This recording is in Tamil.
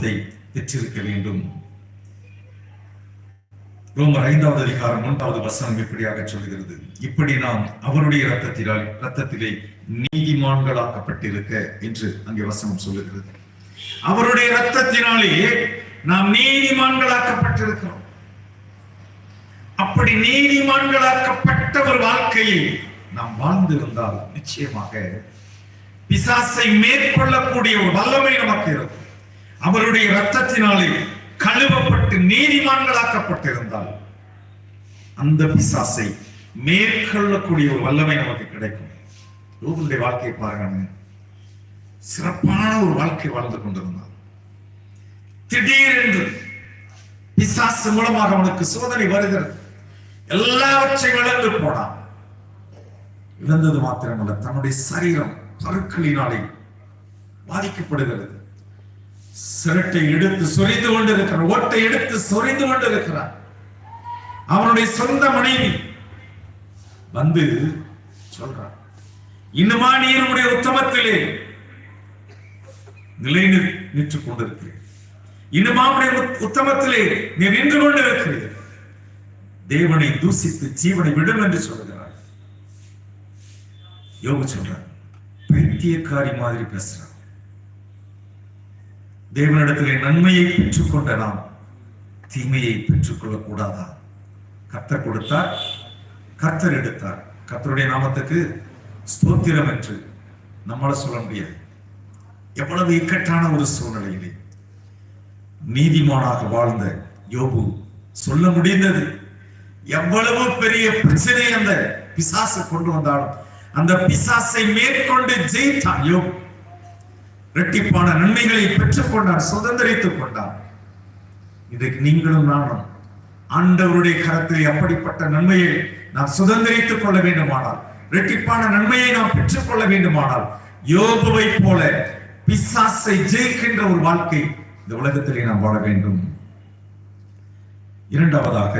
அனுபவத்தை பெற்றிருக்க வேண்டும். ரோமர் ஐந்தாவது அதிகாரம் ஒன்றாவது வசனம் இப்படியாக சொல்கிறது இப்படி நாம் அவருடைய ரத்தத்தினால் ரத்தத்திலே நீதிமான்களாக்கப்பட்டிருக்க என்று அங்கே வசனம் சொல்லுகிறது. அவருடைய ரத்தத்தினாலே நாம் நீதிமான்களாக்கப்பட்டிருக்கிறோம். அப்படி நீதிமான்களாக்கப்பட்ட ஒரு வாழ்க்கையை நாம் வாழ்ந்திருந்தால் நிச்சயமாக பிசாசை மேற்கொள்ளக்கூடிய ஒரு வல்லமை நமக்கு இருக்கும். அவருடைய ரத்தத்தினாலே கழுவப்பட்டு நீதிமான்களாக்கப்பட்டிருந்தால் அந்த பிசாசை மேற்கொள்ளக்கூடிய ஒரு வல்லமை நமக்கு கிடைக்கும். யோகனுடைய வாழ்க்கையை பாருங்க சிறப்பான ஒரு வாழ்க்கை வாழ்ந்து கொண்டிருந்தான். திடீரென்று பிசாசு மூலமாக அவனுக்கு சோதனை வருகிறது. எல்லாவற்றையும் இழந்து போனான். இழந்தது மாத்திரமல்ல தன்னுடைய சரீரம் பருக்களினாலே பாதிக்கப்படுகிறது. சிரட்டை எடுத்து சொரிந்து கொண்டிருக்கிறார். ஓட்டை எடுத்து சொரிந்து கொண்டிருக்கிறார். அவனுடைய சொந்த மனைவி வந்து சொல்றார் இன்னுமா நீ என்னுடைய உத்தமத்திலே நிலை நின்று கொண்டிருக்கிறேன். இன்னுமா உத்தமத்திலே நீ நின்று கொண்டிருக்கிறேன். தேவனை தூசித்து ஜீவனை விடும் என்று சொல்கிறார். யோக சொல்றார் பைத்தியக்காரி மாதிரி பேசுறான். தேவனிடத்திலே நன்மையை பெற்றுக்கொண்ட நாம் தீமையை பெற்றுக்கொள்ளக் கூடாதா கர்த்தர் கொடுத்தார் கர்த்தர் எடுத்தார். கர்த்தருடைய நாமத்துக்கு ஸ்தோத்திரம் என்று நம்மளால் சொல்ல முடியாது. எவ்வளவு இக்கட்டான ஒரு சூழ்நிலையிலே நீதிமானாக வாழ்ந்த யோபு சொல்ல முடிந்தது. எவ்வளவு பெரிய பிரச்சனை அந்த பிசாசு கொண்டு வந்தாலும் அந்த பிசாசை மேற்கொண்டு ஜெயித்தான் யோபு. இரட்டிப்பான நன்மைகளை பெற்றுக் கொண்டார் சுதந்திரித்துக் கொண்டார். இதுக்கு நீங்களும் நானும் ஆண்டவருடைய கரத்தில் அப்படிப்பட்ட நன்மையை நாம் சுதந்திரித்துக் கொள்ள வேண்டுமானால் இரட்டிப்பான நன்மையை நாம் பெற்றுக் கொள்ள வேண்டுமானால் யோபுவை போல பிசாசை ஜெயிக்கின்ற ஒரு வாழ்க்கை இந்த உலகத்திலே நாம் வாழ வேண்டும். இரண்டாவதாக